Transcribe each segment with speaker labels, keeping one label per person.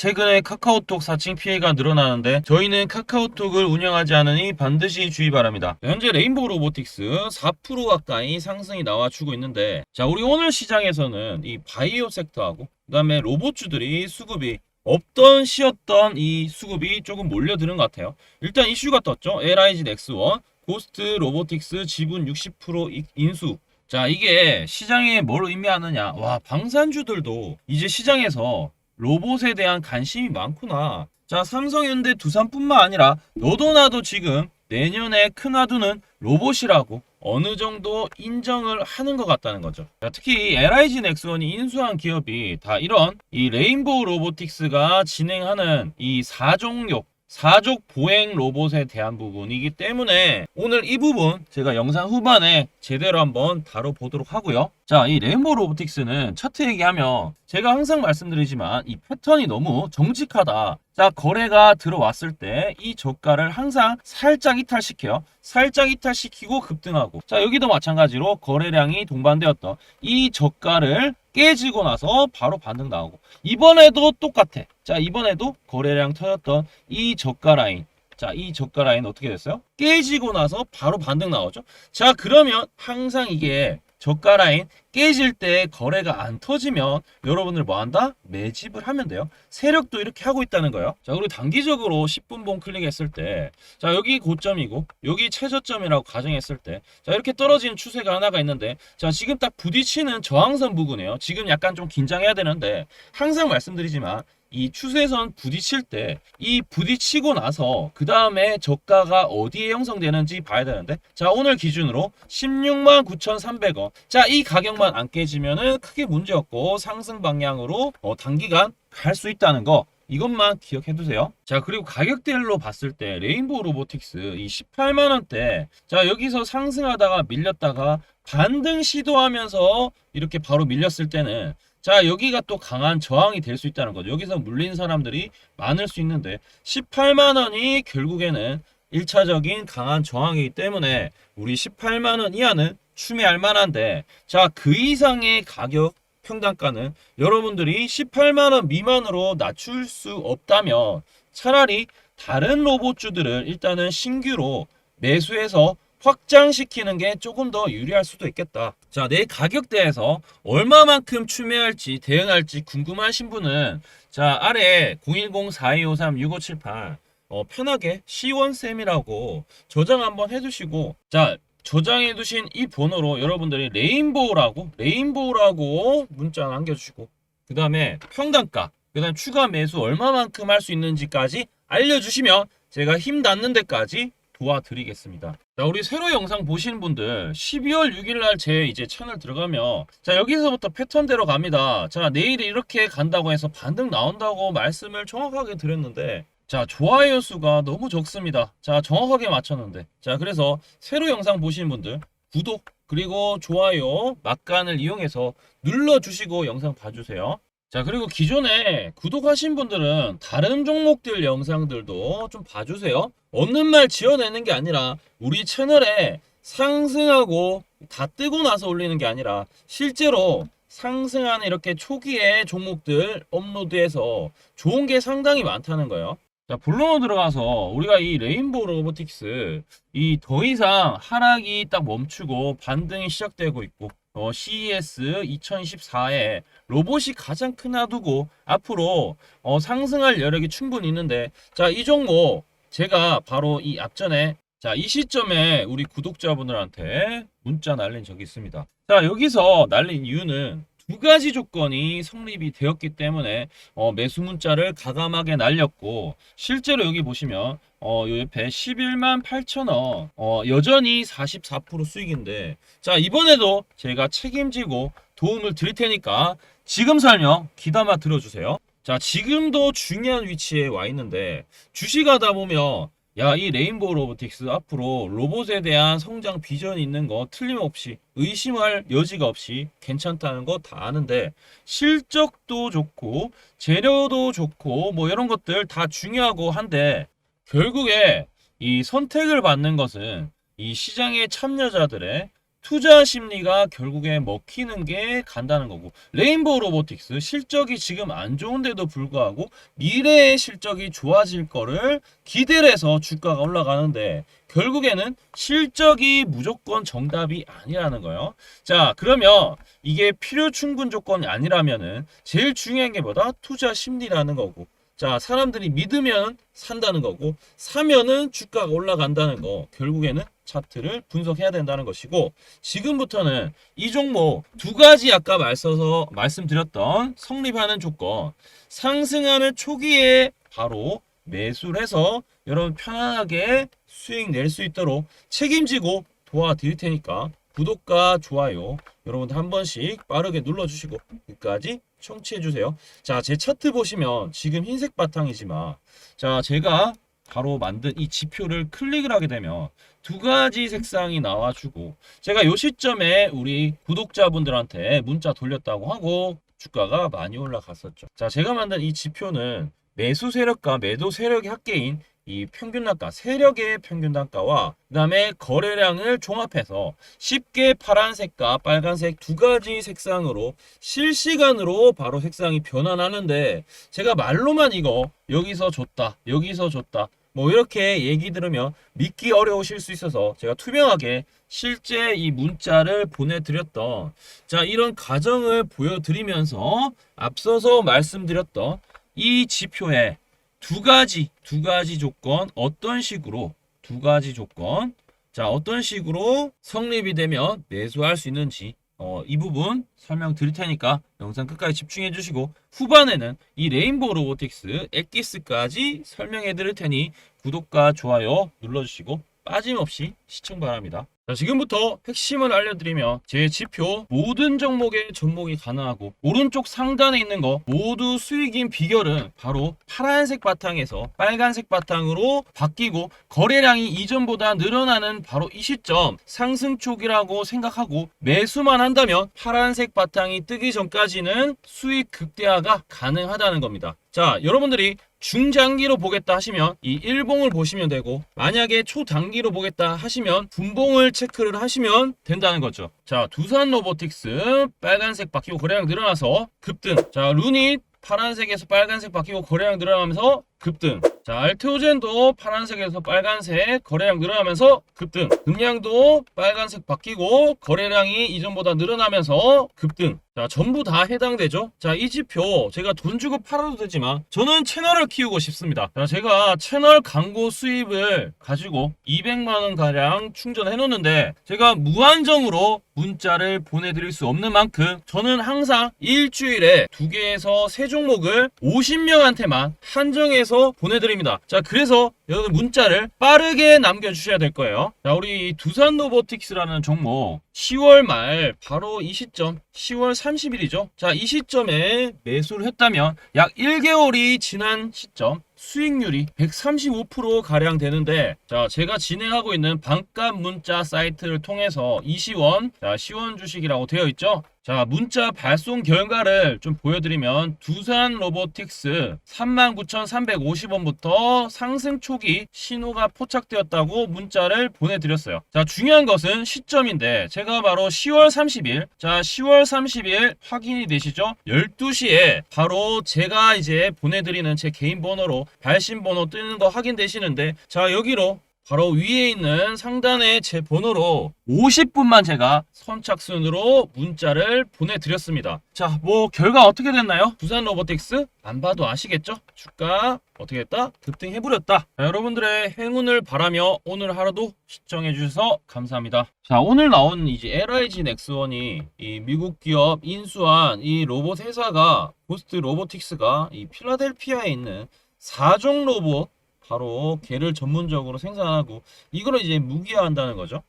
Speaker 1: 최근에 카카오톡 사칭 피해가 늘어나는데 저희는 카카오톡을 운영하지 않으니 반드시 주의 바랍니다. 현재 레인보우 로보틱스 4% 가까이 상승이 나와주고 있는데 자 우리 오늘 시장에서는 이 바이오 섹터하고 그 다음에 로봇주들이 수급이 없던 쉬었던 이 수급이 조금 몰려드는 것 같아요. 일단 이슈가 떴죠. LIG 넥스원 고스트 로보틱스 지분 60% 이- 인수 자, 이게 시장에 뭘 의미하느냐. 와, 방산주들도 이제 시장에서 로봇에 대한 관심이 많구나. 자, 삼성현대 두산뿐만 아니라 너도 나도 지금 내년에 크나두는 로봇이라고 어느 정도 인정을 하는 것 같다는 거죠. 자, 특히 LIG 넥스원이 인수한 기업이 다 이런 이 레인보우 로보틱스가 진행하는 이 4종목 사족 보행 로봇에 대한 부분이기 때문에 오늘 이 부분 제가 영상 후반에 제대로 한번 다뤄보도록 하고요. 자, 이 레인보우 로보틱스는 차트 얘기하면 제가 항상 말씀드리지만 이 패턴이 너무 정직하다. 자, 거래가 들어왔을 때 이 저가를 항상 살짝 이탈시켜요. 살짝 이탈시키고 급등하고. 자, 여기도 마찬가지로 거래량이 동반되었던 이 저가를 깨지고 나서 바로 반등 나오고. 이번에도 똑같아. 자, 이번에도 거래량 터졌던 이 저가 라인. 자, 이 저가 라인 어떻게 됐어요? 깨지고 나서 바로 반등 나오죠. 자, 그러면 항상 이게 저가 라인 깨질 때 거래가 안 터지면 여러분들 뭐 한다? 매집을 하면 돼요. 세력도 이렇게 하고 있다는 거예요. 자, 그리고 단기적으로 10분봉 클릭했을 때, 자, 여기 고점이고, 여기 최저점이라고 가정했을 때, 자, 이렇게 떨어지는 추세가 하나가 있는데, 자, 지금 딱 부딪히는 저항선 부근이에요. 지금 약간 좀 긴장해야 되는데, 항상 말씀드리지만, 이 추세선 부딪힐 때 이 부딪히고 나서 그 다음에 저가가 어디에 형성되는지 봐야 되는데 자 오늘 기준으로 16만 9,300원 자 이 가격만 안 깨지면은 크게 문제 없고 상승 방향으로 어, 단기간 갈 수 있다는 거 이것만 기억해 두세요. 자, 그리고 가격대로 봤을 때 레인보우 로보틱스 이 18만 원대. 자, 여기서 상승하다가 밀렸다가 반등 시도하면서 이렇게 바로 밀렸을 때는 자, 여기가 또 강한 저항이 될 수 있다는 거죠. 여기서 물린 사람들이 많을 수 있는데 18만 원이 결국에는 1차적인 강한 저항이기 때문에 우리 18만 원 이하는 추매할 만한데 자, 그 이상의 가격 평단가는 여러분들이 18만 원 미만으로 낮출 수 없다면 차라리 다른 로봇주들을 일단은 신규로 매수해서 확장시키는 게 조금 더 유리할 수도 있겠다. 자, 내 가격대에서 얼마만큼 추매할지 대응할지 궁금하신 분은 자, 아래 010-4253-6578 어, 편하게 시원쌤이라고 저장 한번 해두시고 자, 저장해 두신 이 번호로 여러분들이 레인보우라고 레인보우라고 문자 남겨주시고 그 다음에 평단가 그 다음 추가 매수 얼마만큼 할 수 있는지까지 알려주시면 제가 힘 닿는 데까지 도와드리겠습니다. 자, 우리 새로 영상 보시는 분들 12월 6일 날 제 이제 채널 들어가면 자, 여기서부터 패턴대로 갑니다. 자, 내일이 이렇게 간다고 해서 반등 나온다고 말씀을 정확하게 드렸는데 자, 좋아요 수가 너무 적습니다. 자, 정확하게 맞췄는데. 자, 그래서 새로 영상 보시는 분들 구독 그리고 좋아요 막간을 이용해서 눌러주시고 영상 봐주세요. 자, 그리고 기존에 구독하신 분들은 다른 종목들 영상들도 좀 봐주세요. 없는 말 지어내는 게 아니라 우리 채널에 상승하고 다 뜨고 나서 올리는 게 아니라 실제로 상승하는 이렇게 초기에 종목들 업로드해서 좋은 게 상당히 많다는 거예요. 자, 본론으로 들어가서 우리가 이 레인보우 로보틱스 이 더 이상 하락이 딱 멈추고 반등이 시작되고 있고 어, CES 2024에 로봇이 가장 큰 하두고 앞으로 어, 상승할 여력이 충분히 있는데 자, 이 종목 제가 바로 이 앞전에 자, 이 시점에 우리 구독자분들한테 문자 날린 적이 있습니다. 자, 여기서 날린 이유는 두 가지 조건이 성립이 되었기 때문에 어, 매수 문자를 가감하게 날렸고 실제로 여기 보시면 어, 요 옆에 11만 8천 원 어, 여전히 44% 수익인데 자 이번에도 제가 책임지고 도움을 드릴 테니까 지금 설명 귀담아 들어주세요. 자 지금도 중요한 위치에 와 있는데 주식하다 보면 야, 이 레인보우 로보틱스 앞으로 로봇에 대한 성장 비전이 있는 거 틀림없이 의심할 여지가 없이 괜찮다는 거 다 아는데 실적도 좋고 재료도 좋고 뭐 이런 것들 다 중요하고 한데 결국에 이 선택을 받는 것은 이 시장의 참여자들의 투자 심리가 결국에 먹히는 게 간다는 거고 레인보우 로보틱스 실적이 지금 안 좋은데도 불구하고 미래의 실적이 좋아질 거를 기대를 해서 주가가 올라가는데 결국에는 실적이 무조건 정답이 아니라는 거예요. 자, 그러면 이게 필요 충분 조건이 아니라면은 제일 중요한 게 뭐다? 투자 심리라는 거고. 자, 사람들이 믿으면 산다는 거고, 사면은 주가가 올라간다는 거. 결국에는 차트를 분석해야 된다는 것이고, 지금부터는 이 종목 두 가지 아까 말써서 말씀드렸던 성립하는 조건, 상승하는 초기에 바로 매수를 해서 여러분 편안하게 수익 낼 수 있도록 책임지고 도와드릴 테니까 구독과 좋아요 여러분들 한 번씩 빠르게 눌러주시고 끝까지 청취해주세요. 자, 제 차트 보시면 지금 흰색 바탕이지만 자, 제가 바로 만든 이 지표를 클릭을 하게 되면 두 가지 색상이 나와주고 제가 요 시점에 우리 구독자분들한테 문자 돌렸다고 하고 주가가 많이 올라갔었죠. 자, 제가 만든 이 지표는 매수 세력과 매도 세력의 합계인 이 평균 단가, 세력의 평균 단가와 그다음에 거래량을 종합해서 쉽게 파란색과 빨간색 두 가지 색상으로 실시간으로 바로 색상이 변환하는데 제가 말로만 이거 여기서 줬다, 여기서 줬다 뭐 이렇게 얘기 들으면 믿기 어려우실 수 있어서 제가 투명하게 실제 이 문자를 보내드렸던 자 이런 과정을 보여드리면서 앞서서 말씀드렸던 이 지표에 두 가지 두 가지 조건 어떤 식으로 두 가지 조건 자 어떤 식으로 성립이 되면 매수할 수 있는지 어, 이 부분 설명 드릴 테니까 영상 끝까지 집중해 주시고 후반에는 이 레인보우 로보틱스 엑기스까지 설명해 드릴 테니 구독과 좋아요 눌러주시고 빠짐없이 시청 바랍니다. 자, 지금부터 핵심을 알려드리면 제 지표 모든 종목의 접목이 가능하고 오른쪽 상단에 있는 거 모두 수익인 비결은 바로 파란색 바탕에서 빨간색 바탕으로 바뀌고 거래량이 이전보다 늘어나는 바로 이 시점 상승 쪽이라고 생각하고 매수만 한다면 파란색 바탕이 뜨기 전까지는 수익 극대화가 가능하다는 겁니다. 자, 여러분들이 중장기로 보겠다 하시면 이 일봉을 보시면 되고 만약에 초단기로 보겠다 하시면 분봉을 체크를 하시면 된다는 거죠. 자, 두산 로보틱스 빨간색 바뀌고 거래량 늘어나서 급등. 자, 루닛 파란색에서 빨간색 바뀌고 거래량 늘어나면서 급등. 자, 알테오젠도 파란색에서 빨간색 거래량 늘어나면서 급등. 금량도 빨간색 바뀌고 거래량이 이전보다 늘어나면서 급등. 자, 전부 다 해당되죠? 자, 이 지표 제가 돈 주고 팔아도 되지만 저는 채널을 키우고 싶습니다. 자, 제가 채널 광고 수입을 가지고 200만 원 가량 충전해 놓는데 제가 무한정으로 문자를 보내드릴 수 없는 만큼 저는 항상 일주일에 두 개에서 세 종목을 50명한테만 한정해서 보내드립니다. 자, 그래서 여러분 문자를 빠르게 남겨주셔야 될 거예요. 자, 우리 두산 로보틱스라는 종목 10월 말 바로 이 시점 10월 30일이죠. 자, 이 시점에 매수를 했다면 약 1개월이 지난 시점 수익률이 135% 가량 되는데 자 제가 진행하고 있는 반값 문자 사이트를 통해서 이시원 자 시원 주식이라고 되어 있죠 자 문자 발송 결과를 좀 보여드리면 두산 로보틱스 39,350원부터 상승 초기 신호가 포착되었다고 문자를 보내드렸어요. 자 중요한 것은 시점인데 제가 바로 10월 30일 자 10월 30일 확인이 되시죠? 12시에 바로 제가 이제 보내드리는 제 개인 번호로 발신 번호 뜨는 거 확인되시는데 자 여기로 바로 위에 있는 상단에 제 번호로 50분만 제가 선착순으로 문자를 보내드렸습니다. 자, 뭐 결과 어떻게 됐나요? 부산 로보틱스 안 봐도 아시겠죠? 주가 어떻게 했다? 급등해버렸다. 자, 여러분들의 행운을 바라며 오늘 하루도 시청해주셔서 감사합니다. 자, 오늘 나온 이제 LIG 넥스원이 이 미국 기업 인수한 이 로봇 회사가 고스트 로보틱스가 이 필라델피아에 있는 4종 로봇 바로 걔를 전문적으로 생산하고 이거를 이제 무기화한다는 거죠.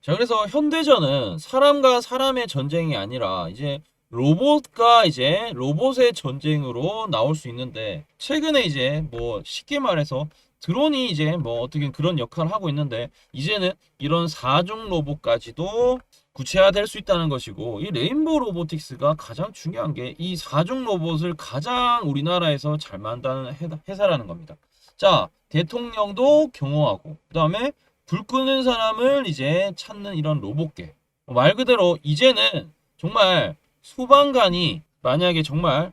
Speaker 1: 자, 그래서 현대전은 사람과 사람의 전쟁이 아니라 이제 로봇과 이제 로봇의 전쟁으로 나올 수 있는데 최근에 이제 뭐 쉽게 말해서 드론이 이제 뭐 어떻게 그런 역할을 하고 있는데 이제는 이런 4종 로봇까지도 구체화될 수 있다는 것이고 이 레인보우 로보틱스가 가장 중요한 게 이 4종 로봇을 가장 우리나라에서 잘 만드는 회사라는 겁니다. 자, 대통령도 경호하고, 그 다음에 불 끄는 사람을 이제 찾는 이런 로봇계. 말 그대로 이제는 정말 소방관이 만약에 정말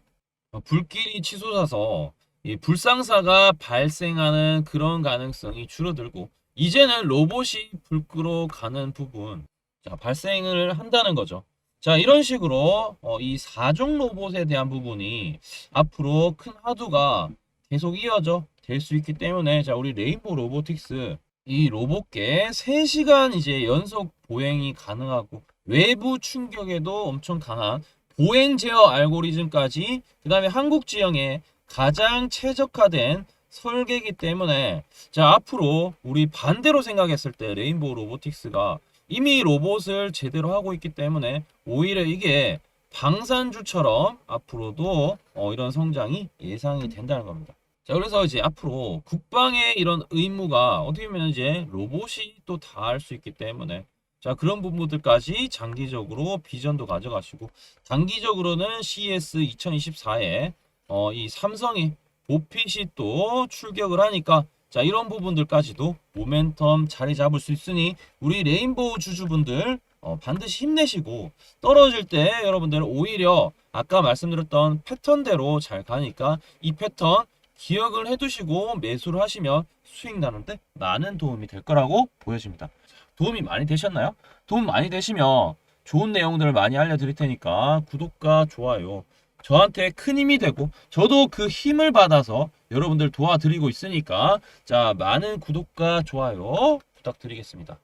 Speaker 1: 불길이 치솟아서 이 불상사가 발생하는 그런 가능성이 줄어들고 이제는 로봇이 불 끄러 가는 부분 자, 발생을 한다는 거죠. 자, 이런 식으로 어, 이 4종 로봇에 대한 부분이 앞으로 큰 하두가 계속 이어져 될 수 있기 때문에 자, 우리 레인보우 로보틱스 이 로봇계 3시간 이제 연속 보행이 가능하고 외부 충격에도 엄청 강한 보행 제어 알고리즘까지 그 다음에 한국 지형에 가장 최적화된 설계이기 때문에 자 앞으로 우리 반대로 생각했을 때 레인보우 로보틱스가 이미 로봇을 제대로 하고 있기 때문에 오히려 이게 방산주처럼 앞으로도 어, 이런 성장이 예상이 된다는 겁니다. 자 그래서 이제 앞으로 국방의 이런 의무가 어떻게 보면 이제 로봇이 또 다 할 수 있기 때문에 자 그런 부분들까지 장기적으로 비전도 가져가시고 단기적으로는 CES 2024에 어, 이 삼성이 보핏이 또 출격을 하니까 자 이런 부분들까지도 모멘텀 자리 잡을 수 있으니 우리 레인보우 주주분들 어, 반드시 힘내시고 떨어질 때 여러분들 오히려 아까 말씀드렸던 패턴대로 잘 가니까 이 패턴 기억을 해두시고 매수를 하시면 수익 나는데 많은 도움이 될 거라고 보여집니다. 도움이 많이 되셨나요? 도움 많이 되시면 좋은 내용들을 많이 알려드릴 테니까 구독과 좋아요 저한테 큰 힘이 되고 저도 그 힘을 받아서 여러분들 도와드리고 있으니까 자 많은 구독과 좋아요 부탁드리겠습니다.